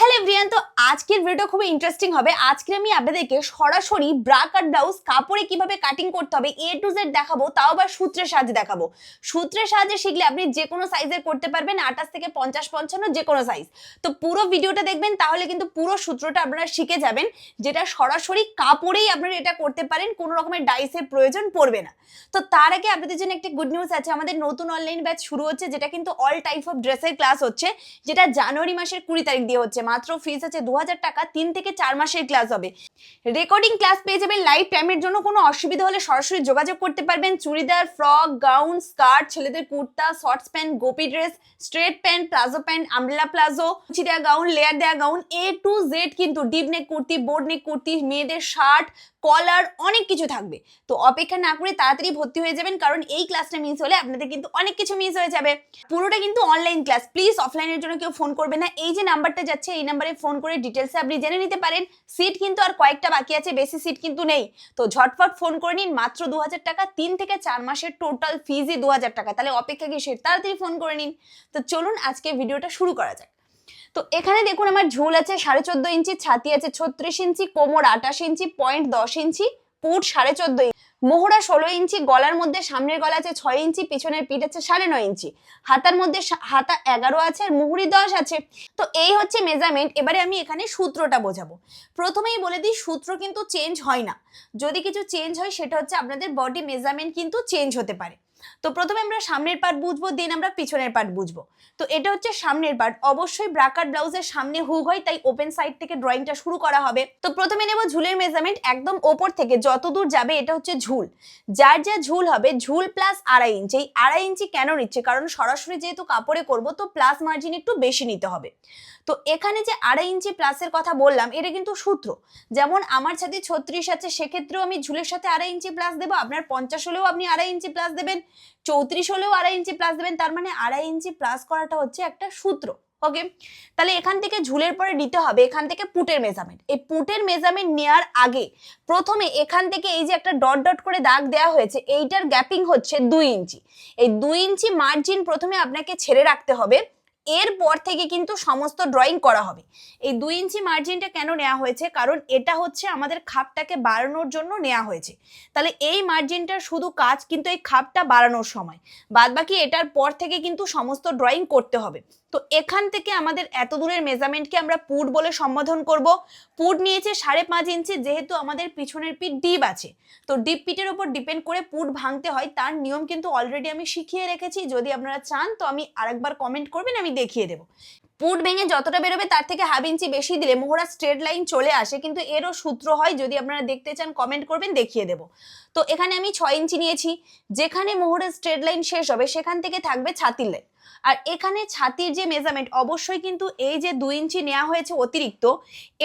Hello everyone তো আজকের video খুবই ইন্টারেস্টিং হবে। আজকে আমি আপনাদেরকে সরাসরি ব্রা কাট ব্লাউজ কাপড়ে কীভাবে কাটিং করতে হবে এ টু জেড দেখাবো, তাও আবার সূত্রের সাহায্যে দেখাবো। সূত্রের সাহায্যে শিখলে আপনি যে কোনো সাইজের করতে পারবেন, আঠাশ থেকে পঞ্চাশ, পঞ্চান্ন যে কোনো সাইজ তো পুরো ভিডিওটা দেখবেন, তাহলে কিন্তু পুরো সূত্রটা আপনারা শিখে যাবেন, যেটা সরাসরি কাপড়েই আপনারা এটা করতে পারেন, কোনো রকমের ডাইসের প্রয়োজন পড়বে না। তো তার আগে আপনাদের জন্য একটি গুড নিউজ আছে, আমাদের নতুন অনলাইন ব্যাচ শুরু হচ্ছে, যেটা কিন্তু অল টাইপ অফ ড্রেসের ক্লাস হচ্ছে, যেটা জানুয়ারি মাসের কুড়ি তারিখ দিয়ে হচ্ছে, মাত্র ফিস আছে দু হাজার টাকা, তিন থেকে চার মাসের ক্লাস হবে। রেকর্ডিং ক্লাস পেয়ে যাবেন লাইভ টাইমের জন্য, কোনো অসুবিধা হলে সরাসরি যোগাযোগ করতে পারবেন। চুড়িদার ফ্রক গাউন স্কার্ট ছেলেদের kurta shorts pant Gopi dress straight pant palazzo pant আমলা প্লাজো কুচি দেওয়া গাউন লেয়ার দেওয়া গাউন এ টু জেড কিন্তু deep neck kurti boat neck kurti, মেয়েদের শার্ট কলার অনেক কিছু থাকবে। তো অপেক্ষা না করে তাড়াতাড়ি ভর্তি হয়ে যাবেন, কারণ এই ক্লাসটা মিস হলে আপনাদের কিন্তু অনেক কিছু মিস হয়ে যাবে। পুরোটা কিন্তু অনলাইন ক্লাস প্লিজ অফলাইনের জন্য কেউ ফোন করবে না। এই যে নাম্বারটা যাচ্ছে, এই নাম্বারে ফোন করে ডিটেলসে আপনি জেনে নিতে পারেন। সিট কিন্তু আর কয়েকটা বাকি আছে, বেশি সিট কিন্তু নেই। তো ঝটফট ফোন করে নিন, মাত্র দু হাজার টাকা, তিন থেকে চার মাসের টোটাল ফিজই দু হাজার টাকা। তাহলে অপেক্ষা কিসের তাড়াতাড়ি ফোন করে নিন। তো চলুন আজকে ভিডিওটা শুরু করা যাক। তো এখানে দেখুন আমার ঝুল আছে, সাড়ে চোদ্দ ইঞ্চি, ছাতি আছে ছত্রিশ ইঞ্চি, কোমর আঠাশ ইঞ্চি পয়েন্ট দশ ইঞ্চি, পুট সাড়ে চোদ্দ ইঞ্চি। মোহরা ষোলো ইঞ্চি, গলার মধ্যে সামনের গলা আছে ছয় ইঞ্চি, পিছনের পিঠ আছে সাড়ে নয় ইঞ্চি। হাতার মধ্যে হাতা এগারো আছে আর মুহুরি দশ আছে। তো এই হচ্ছে মেজারমেন্ট এবারে আমি এখানে সূত্রটা বোঝাবো। প্রথমেই বলে দিই, সূত্র কিন্তু চেঞ্জ হয় না। যদি কিছু চেঞ্জ হয়, সেটা হচ্ছে আপনাদের বডি মেজারমেন্ট কিন্তু চেঞ্জ হতে পারে। তো প্রথমে আমরা সামনের পার্ট বুঝব দেন আমরা পিছনের পার্ট বুঝব। তো এটা হচ্ছে সামনের পার্ট অবশ্যই ব্রাকার ব্লাউজের সামনে হুক হয়, তাই ওপেন সাইড থেকে ড্রয়িংটা শুরু করা হবে। তো প্রথমে নেব ঝুলের মেজারমেন্ট একদম ওপর থেকে যত দূর যাবে এটা হচ্ছে ঝুল। যার যা ঝুল হবে, ঝুল প্লাস আড়াই ইঞ্চি এই আড়াই ইঞ্চি কেন নিচ্ছে? কারণ সরাসরি যেহেতু কাপড়ে করব, তো প্লাস মার্জিন একটু বেশি নিতে হবে। তো এখানে যে আড়াই ইঞ্চি প্লাসের কথা বললাম, এটা কিন্তু সূত্র। যেমন আমার সাথে ছত্রিশ আছে, সেক্ষেত্রেও আমি ঝুলের সাথে আড়াই ইঞ্চি প্লাস দেবো, আপনার পঞ্চাশ হলেও আপনি আড়াই ইঞ্চি প্লাস দেবেন, চৌত্রিশ হলেও আড়াই ইঞ্চি প্লাস দেবেন, তার মানে আড়াই ইঞ্চি প্লাস করাটা হচ্ছে একটা সূত্র ওকে তাহলে এখান থেকে ঝুলের পরে নিতে হবে, এখান থেকে পুটের মেজারমেন্ট এই পুটের মেজারমেন্ট নেওয়ার আগে প্রথমে এখান থেকে এই যে একটা ডট ডট করে দাগ দেওয়া হয়েছে, এইটার গ্যাপিং হচ্ছে দুই ইঞ্চি। এই দুই ইঞ্চি মার্জিন প্রথমে আপনাকে ছেড়ে রাখতে হবে এরপর থেকে কিন্তু সমস্ত ড্রয়িং করা হবে। এই দুই ইঞ্চি মার্জিনটা কেন নেওয়া হয়েছে? কারণ এটা হচ্ছে আমাদের খাপটাকে বাড়ানোর জন্য নেওয়া হয়েছে। তাহলে এই মার্জিনটা শুধু কাজ কিন্তু এই খাপটা বাড়ানোর সময়। বাদবাকি এটার পর থেকে কিন্তু সমস্ত ড্রয়িং করতে হবে। তো এখান থেকে আমাদের এত দূরের মেজারমেন্টকে আমরা পুট বলে সম্বোধন করব। পুট নিয়েছে সাড়ে পাঁচ ইঞ্চি, যেহেতু আমাদের পিছনের পিঠ ডিপ আছে। তো ডিপ পিটের ওপর ডিপেন্ড করে পুট ভাঙতে হয়, তার নিয়ম কিন্তু অলরেডি আমি শিখিয়ে রেখেছি। যদি আপনারা চান, তো আমি আরেকবার কমেন্ট করবেন, আমি দেখিয়ে দেবো। পুট ভেঙে যতটা বেরোবে তার থেকে হাফ ইঞ্চি বেশি দিলে মোহরা স্ট্রেট লাইন চলে আসে, কিন্তু এরও সূত্র হয়, যদি আপনারা দেখতে চান কমেন্ট করবেন, দেখিয়ে দেবো। তো এখানে আমি ছয় ইঞ্চি নিয়েছি, যেখানে মোহরা স্ট্রেট লাইন শেষ হবে, সেখান থেকে থাকবে ছাতির লাইন আর এখানে ছাতির যে মেজারমেন্ট অবশ্যই কিন্তু এই যে দুই ইঞ্চি নেওয়া হয়েছে অতিরিক্ত,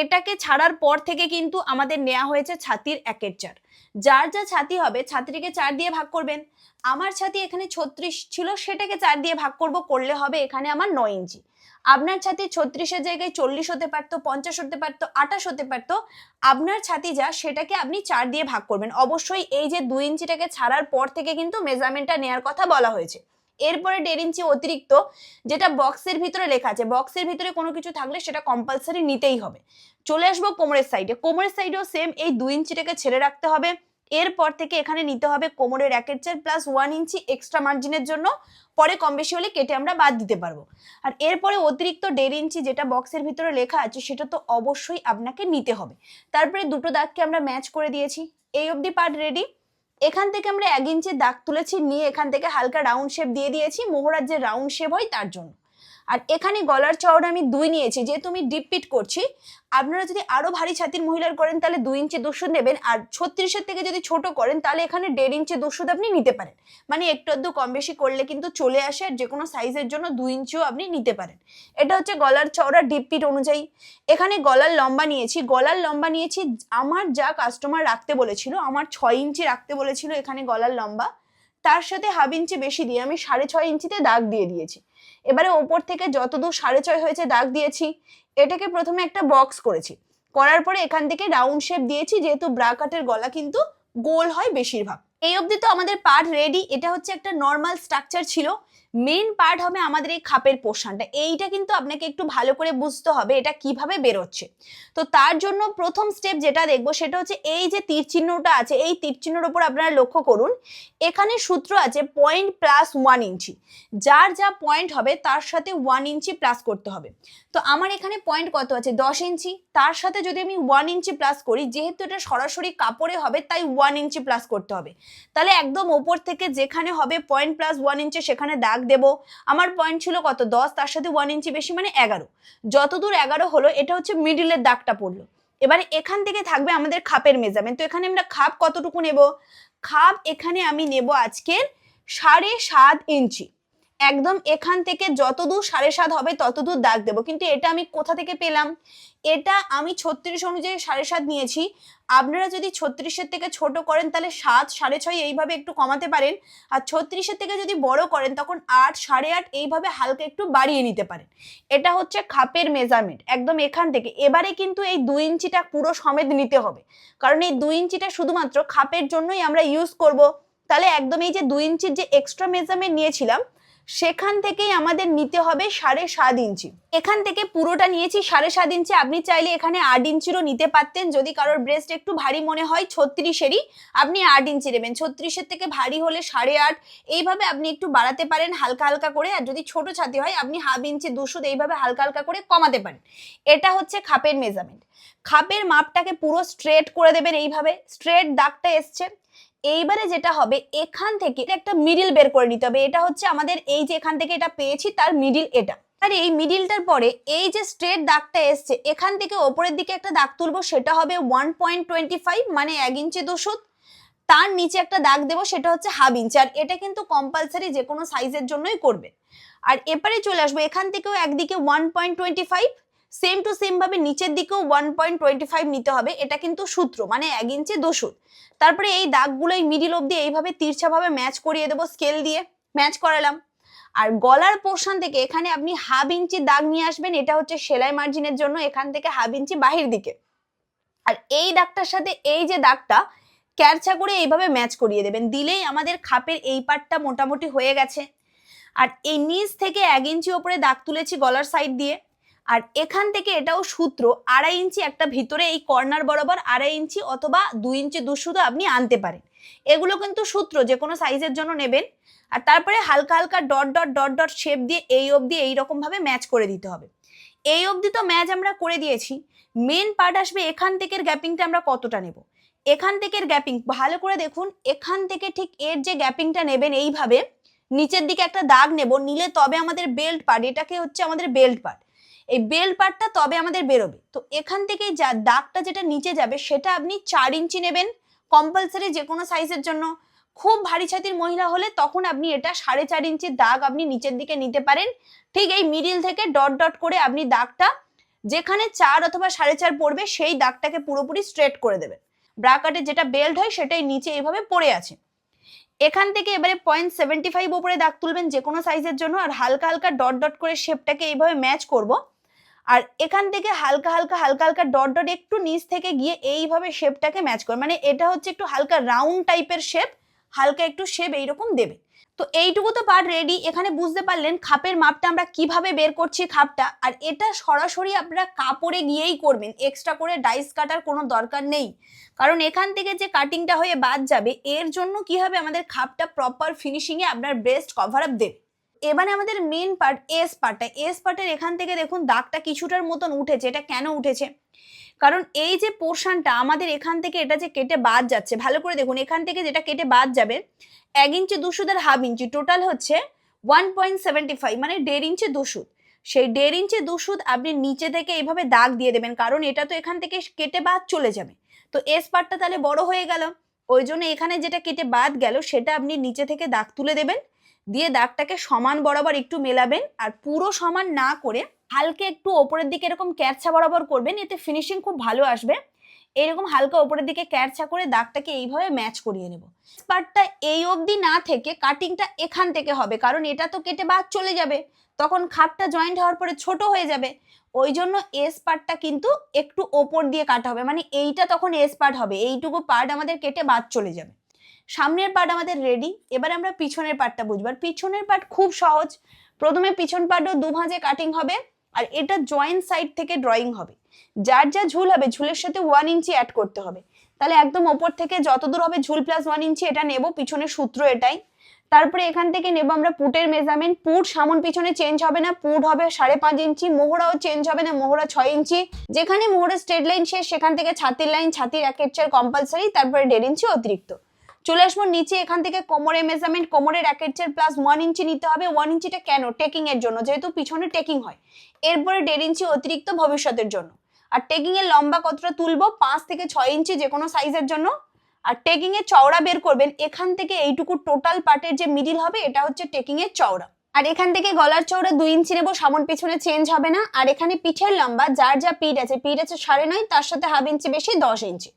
এটাকে ছাড়ার পর থেকে কিন্তু আমাদের নেওয়া হয়েছে ছাতির একের চার। যার যা ছাতি হবে, ছাতিটিকে চার দিয়ে ভাগ করবেন। আমার ছাতি এখানে ছত্রিশ ছিল, সেটাকে চার দিয়ে ভাগ করব, করলে হবে এখানে আমার নয় ইঞ্চি আপনার ছাতি ছত্রিশের জায়গায় চল্লিশ হতে পারতো, পঞ্চাশ হতে পারতো, আঠাশ হতে পারতো, আপনার ছাতি যা সেটাকে আপনি চার দিয়ে ভাগ করবেন। অবশ্যই এই যে দুই ইঞ্চিটাকে ছাড়ার পর থেকে কিন্তু মেজারমেন্টটা নেওয়ার কথা বলা হয়েছে। এরপরে দেড় ইঞ্চি অতিরিক্ত যেটা বক্সের ভিতরে লেখা আছে, বক্সের ভিতরে কোনো কিছু থাকলে সেটা কম্পালসারি নিতেই হবে। চলে আসব কোমরের সাইডে কোমরের সাইডেও সেম এই দুই ইঞ্চিটাকে ছেড়ে রাখতে হবে। এরপর থেকে এখানে নিতে হবে কোমরের একের চার প্লাস ওয়ান ইঞ্চি এক্সট্রা মার্জিনের জন্য। পরে কম বেশি হলে কেটে আমরা বাদ দিতে পারব। আর এরপরে অতিরিক্ত দেড় ইঞ্চি যেটা বক্সের ভিতরে লেখা আছে, সেটা তো অবশ্যই আপনাকে নিতে হবে। তারপরে দুটো দাগকে আমরা ম্যাচ করে দিয়েছি। এই অবধি পার্ট রেডি এখান থেকে আমরা এক ইঞ্চের দাগ তুলেছি, নিয়ে এখান থেকে হালকা রাউন্ড শেপ দিয়ে দিয়েছি। মোহরার যে রাউন্ড শেপ হয় তার জন্য। আর এখানে গলার চওড়া আমি দুই নিয়েছি, যেহেতু আমি ডিপ পিট করছি, আপনারা যদি আরও ভারী ছাতির মহিলার করেন তাহলে দুই ইঞ্চি দুশো নেবেন, আর ছত্রিশের থেকে যদি ছোট করেন তাহলে এখানে দেড় ইঞ্চি দুশো আপনি নিতে পারেন। মানে একটু আধটু কম বেশি করলে কিন্তু চলে আসে, আর যে কোনো সাইজের জন্য দুই ইঞ্চিও আপনি নিতে পারেন। এটা হচ্ছে গলার চওড়া ডিপ পিট অনুযায়ী। এখানে গলার লম্বা নিয়েছি, গলার লম্বা নিয়েছি, আমার যা কাস্টমার রাখতে বলেছিল, আমার ছয় ইঞ্চি রাখতে বলেছিল এখানে গলার লম্বা। তার সাথে হাফ ইঞ্চি বেশি দিয়ে আমি সাড়ে ছয় ইঞ্চিতে দাগ দিয়ে দিয়েছি। এবারে ওপর থেকে যতদূর সাড়ে ছয় হয়েছে দাগ দিয়েছি, এটাকে প্রথমে একটা বক্স করেছি। করার পরে এখান থেকে রাউন্ড শেপ দিয়েছি, যেহেতু ব্রাকাটের গলা কিন্তু গোল হয় বেশিরভাগ। এই অবধি তো আমাদের পার্ট রেডি এটা হচ্ছে একটা নর্মাল স্ট্রাকচার ছিল। মেন পার্ট হবে আমাদের এই খাপের পোর্শনটা। এইটা কিন্তু আপনাকে একটু ভালো করে বুঝতে হবে এটা কীভাবে বেরোচ্ছে। তো তার জন্য প্রথম স্টেপ যেটা দেখব সেটা হচ্ছে এই যে তীর চিহ্নটা আছে, এই তীর চিহ্নর উপর আপনারা লক্ষ্য করুন, এখানে সূত্র আছে পয়েন্ট প্লাস ওয়ান ইঞ্চি। যার যা পয়েন্ট হবে তার সাথে ওয়ান ইঞ্চি প্লাস করতে হবে। তো আমার এখানে পয়েন্ট কত আছে? দশ ইঞ্চি। তার সাথে যদি আমি ওয়ান ইঞ্চি প্লাস করি, যেহেতু এটা সরাসরি কাপড়ে হবে, তাই ওয়ান ইঞ্চি প্লাস করতে হবে। তাহলে একদম ওপর থেকে যেখানে হবে পয়েন্ট প্লাস ওয়ান ইঞ্চি, সেখানে দাগ দেব। আমার পয়েন্ট ছিল কত? দশ, তার সাথে ওয়ান ইঞ্চি বেশি মানে এগারো। যতদূর এগারো হলো, এটা হচ্ছে মিডিলের দাগটা পড়ল। এবারে এখান থেকে থাকবে আমাদের খাপের মেজারমেন্ট তো এখানে আমরা খাপ কতটুকু নেব? খাপ এখানে আমি নেব আজকের সাড়ে সাত ইঞ্চি একদম এখান থেকে যতদূর সাড়ে সাত হবে ততদূর দাগ দেবো। কিন্তু এটা আমি কোথা থেকে পেলাম? এটা আমি ছত্রিশ অনুযায়ী সাড়ে সাত নিয়েছি। আপনারা যদি ছত্রিশের থেকে ছোট করেন, তাহলে সাত, সাড়ে ছয় এইভাবে একটু কমাতে পারেন। আর ছত্রিশের থেকে যদি বড় করেন, তখন আট, সাড়ে আট এইভাবে হালকা একটু বাড়িয়ে নিতে পারেন। এটা হচ্ছে খাপের মেজারমেন্ট একদম এখান থেকে। এবারে কিন্তু এই দুই ইঞ্চিটা পুরো সমেত নিতে হবে। কারণ এই দুই ইঞ্চিটা শুধুমাত্র খাপের জন্যই আমরা ইউজ করব। তাহলে একদম এই যে দুই ইঞ্চির যে এক্সট্রা মেজারমেন্ট নিয়েছিলাম সেখান থেকেই আমাদের নিতে হবে সাড়ে সাত ইঞ্চি। এখান থেকে পুরোটা নিয়েছি সাড়ে সাত ইঞ্চি। আপনি চাইলে এখানে আট ইঞ্চিরও নিতে পারতেন। যদি কারোর ব্রেস্ট একটু ভারী মনে হয়, ছত্রিশেরই আপনি আট ইঞ্চি নেবেন ছত্রিশের থেকে ভারী হলে সাড়ে আট। এইভাবে আপনি একটু বাড়াতে পারেন হালকা হালকা করে। আর যদি ছোট ছাতি হয়, আপনি হাফ ইঞ্চি, দুশো এইভাবে হালকা হালকা করে কমাতে পারেন। এটা হচ্ছে খাপের মেজারমেন্ট খাপের মাপটাকে পুরো স্ট্রেট করে দেবেন এইভাবে। স্ট্রেট দাগটা এসছে। এইবারে যেটা হবে, এখান থেকে একটা মিডিল বের করে নিতে হবে। এটা হচ্ছে আমাদের এই যে এখান থেকে এটা পেয়েছি, তার মিডিল এটা। আর এই মিডিলটার পরে এই যে স্ট্রেট দাগটা এসছে, এখান থেকে ওপরের দিকে একটা দাগ তুলবো, সেটা হবে ওয়ান পয়েন্ট টোয়েন্টি ফাইভ মানে এক ইঞ্চি দুশো তার নিচে একটা দাগ দেবো, সেটা হচ্ছে হাফ ইঞ্চি আর এটা কিন্তু কম্পালসারি যে কোনো সাইজের জন্যই করবে। আর এপারে চলে আসব, এখান থেকেও একদিকে one point twenty five same to same ভাবে নিচের দিকেও ওয়ান পয়েন্ট টোয়েন্টি ফাইভ নিতে হবে, এটা কিন্তু সূত্র মানে এক ইঞ্চি দুশুত তারপরে এই দাগগুলো এই মিডিল অব্দি এইভাবে তিরছাভাবে ম্যাচ করিয়ে দেবো স্কেল দিয়ে ম্যাচ করালাম। আর গলার পোর্শন থেকে এখানে আপনি হাফ ইঞ্চি দাগ নিয়ে আসবেন, এটা হচ্ছে সেলাই মার্জিনের জন্য এখান থেকে হাফ ইঞ্চি বাহির দিকে। আর এই দাগটার সাথে এই যে দাগটা ক্যারচা করে এইভাবে ম্যাচ করিয়ে দেবেন। দিলেই আমাদের খাপের এই পার্টটা মোটামুটি হয়ে গেছে। আর এই নিচ থেকে এক ইঞ্চি ওপরে দাগ তুলেছি গলার সাইড দিয়ে। আর এখান থেকে এটাও সূত্র আড়াই ইঞ্চি একটা ভিতরে এই কর্নার বরাবর আড়াই ইঞ্চি অথবা দুই ইঞ্চি দুশুধু আপনি আনতে পারেন। এগুলো কিন্তু সূত্র, যে কোনো সাইজের জন্য নেবেন। আর তারপরে হালকা হালকা dot dot dot dot shape দিয়ে এই অবধি এইরকম ভাবে ম্যাচ করে দিতে হবে। এই অবধি তো ম্যাচ আমরা করে দিয়েছি। মেন পার্ট আসবে এখান থেকে গ্যাপিংটা আমরা কতটা নেব? এখান থেকে গ্যাপিং ভালো করে দেখুন, এখান থেকে ঠিক এর যে গ্যাপিংটা নেবেন এইভাবে, নিচের দিকে একটা দাগ নেব, নিলে তবে আমাদের বেল্ট পার্ট এটাকে হচ্ছে আমাদের বেল্ট পার্ট এই বেল্ট পার্টটা তবে আমাদের বেরোবে। তো এখান থেকে যা দাগটা যেটা নিচে যাবে, সেটা আপনি চার ইঞ্চি নেবেন কম্পালসারি যে কোনো সাইজের জন্য। খুব ভারী ছাতির মহিলা হলে তখন আপনি এটা সাড়ে চার ইঞ্চির দাগ আপনি নিচের দিকে নিতে পারেন। ঠিক এই মিডিল থেকে ডট ডট করে আপনি দাগটা যেখানে চার অথবা সাড়ে চার পড়বে, সেই দাগটাকে পুরোপুরি স্ট্রেট করে দেবেন। ব্রাকাটে যেটা বেল্ট হয়, সেটাই নিচে এইভাবে পড়ে আছে। এখান থেকে এবারে পয়েন্ট সেভেন্টি ফাইভ ওপরে দাগ তুলবেন যে কোনো সাইজের জন্য, আর হালকা হালকা ডট ডট করে শেপটাকে এইভাবে ম্যাচ করব। আর এখান থেকে হালকা হালকা হালকা হালকা ডট ডট একটু নিচ থেকে গিয়ে এইভাবে শেপটাকে ম্যাচ করে। মানে এটা হচ্ছে একটু হালকা রাউন্ড টাইপের শেপ হালকা একটু শেপ এইরকম দেবে। তো এইটুকু তো পার্ট রেডি এখানে বুঝতে পারলেন খাপের মাপটা আমরা কীভাবে বের করছি খাপটা, আর এটা সরাসরি আপনারা কাপড়ে গিয়েই করবেন। এক্সট্রা করে ডাইস কাটার কোনো দরকার নেই। কারণ এখান থেকে যে কাটিংটা হয়ে বাদ যাবে, এর জন্য কি হবে আমাদের খাপটা প্রপার ফিনিশিংয়ে আপনার বেস্ট কভার আপ দেবে। এবারে আমাদের মেন পার্ট এস পার্টটা এস পার্টের এখান থেকে দেখুন, দাগটা কিছুটার মতন উঠেছে। এটা কেন উঠেছে? কারণ এই যে পোর্শনটা আমাদের এখান থেকে এটা যে কেটে বাদ যাচ্ছে, ভালো করে দেখুন, এখান থেকে যেটা কেটে বাদ যাবে, এক ইঞ্চি দুশুদের হাফ ইঞ্চি টোটাল হচ্ছে ওয়ান পয়েন্ট সেভেন্টি ফাইভ মানে দেড় ইঞ্চি দুশুদ সেই দেড় ইঞ্চি দুশুদ আপনি নিচে থেকে এইভাবে দাগ দিয়ে দেবেন, কারণ এটা তো এখান থেকে কেটে বাদ চলে যাবে। তো এস পার্টটা তাহলে বড় হয়ে গেল। ওই জন্য এখানে যেটা কেটে বাদ গেল, সেটা আপনি নিচে থেকে দাগ তুলে দেবেন। দিয়ে দাগটাকে সমান বরাবর একটু মেলাবেন আর পুরো সমান না করে হালকা একটু ওপরের দিকে এরকম ক্যারছা বরাবর করবেন, এতে ফিনিশিং খুব ভালো আসবে। এরকম হালকা ওপরের দিকে ক্যারছা করে দাগটাকে এইভাবে ম্যাচ করিয়ে নেব। পার্টটা এই অবধি না থেকে কাটিংটা এখান থেকে হবে, কারণ এটা তো কেটে বাদ চলে যাবে। তখন খাপটা জয়েন্ট হওয়ার পরে ছোট হয়ে যাবে। ওই জন্য এস পার্টটা কিন্তু একটু ওপর দিয়ে কাটা হবে মানে এইটা তখন এস পার্ট হবে। এইটুকু পার্ট আমাদের কেটে বাদ চলে যাবে। সামনের পার্ট আমাদের রেডি এবার আমরা পিছনের পার্টটা বুঝব। আর পিছনের পার্ট খুব সহজ। প্রথমে পিছন পার্টও দু ভাঁজে কাটিং হবে, আর এটা জয়েন্ট সাইড থেকে ড্রয়িং হবে। যার যা ঝুল হবে, ঝুলের সাথে ওয়ান ইঞ্চি অ্যাড করতে হবে। তাহলে একদম ওপর থেকে যতদূর হবে ঝুল প্লাস ওয়ান ইঞ্চি এটা নেব। পিছনের সূত্র এটাই। তারপরে এখান থেকে নেব আমরা পুটের মেজারমেন্ট পুট সামন পিছনে চেঞ্জ হবে না, পুট হবে সাড়ে পাঁচ ইঞ্চি মোহরাও চেঞ্জ হবে না, মোহরা ছয় ইঞ্চি যেখানে মোহরা স্ট্রেট লাইন শেষ, সেখান থেকে ছাতির লাইন ছাতির চার কম্পালসারি তারপরে দেড় ইঞ্চি অতিরিক্ত। চলে আসব নিচে, এখান থেকে কোমরের মেজারমেন্ট কোমরের চার প্লাস ওয়ান ইঞ্চি নিতে হবে। ওয়ান ইঞ্চিটা কেন? টেকিং এর জন্য, যেহেতু পিছনে টেকিং হয়। এরপরে দেড় ইঞ্চি অতিরিক্ত ভবিষ্যতের জন্য। আর টেকিং এর লম্বা কতটা তুলবো? পাঁচ থেকে ছয় ইঞ্চি যে কোনো সাইজের জন্য। আর টেকিং এর চওড়া বের করবেন, এখান থেকে এইটুকু টোটাল পার্টের যে মিডিল হবে, এটা হচ্ছে টেকিং এর চওড়া। আর এখান থেকে গলার চওড়া দুই ইঞ্চি নেব, সামন পিছনে চেঞ্জ হবে না। আর এখানে পিঠের লম্বা, যার যা পিঠ আছে পিঠ আছে সাড়ে নয়, তার সাথে হাফ ইঞ্চি বেশি, দশ ইঞ্চি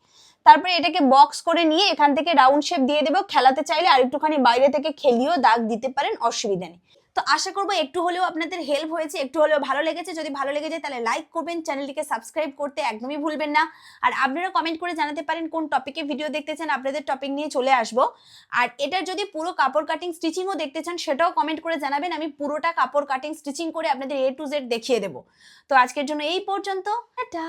তারপরে এটাকে বক্স করে নিয়ে এখান থেকে রাউন্ড শেপ দিয়ে দেবো। খেলাতে চাইলে আর একটুখানি বাইরে থেকে খেলিয়েও দাগ দিতে পারেন, অসুবিধা নেই। তো আশা করব একটু হলেও আপনাদের হেল্প হয়েছে, একটু হলেও ভালো লেগেছে। যদি ভালো লেগে যায় তাহলে লাইক করবেন চ্যানেলটিকে সাবস্ক্রাইব করতে একদমই ভুলবেন না। আর আপনারা কমেন্ট করে জানাতে পারেন কোন টপিকে ভিডিও দেখতে চান আপনাদের টপিক নিয়ে চলে আসব। আর এটার যদি পুরো কাপড় কাটিং স্টিচিংও দেখতে চান, সেটাও কমেন্ট করে জানাবেন। আমি পুরোটা কাপড় কাটিং স্টিচিং করে আপনাদের এ টু জেড দেখিয়ে দেবো। তো আজকের জন্য এই পর্যন্ত, টাটা!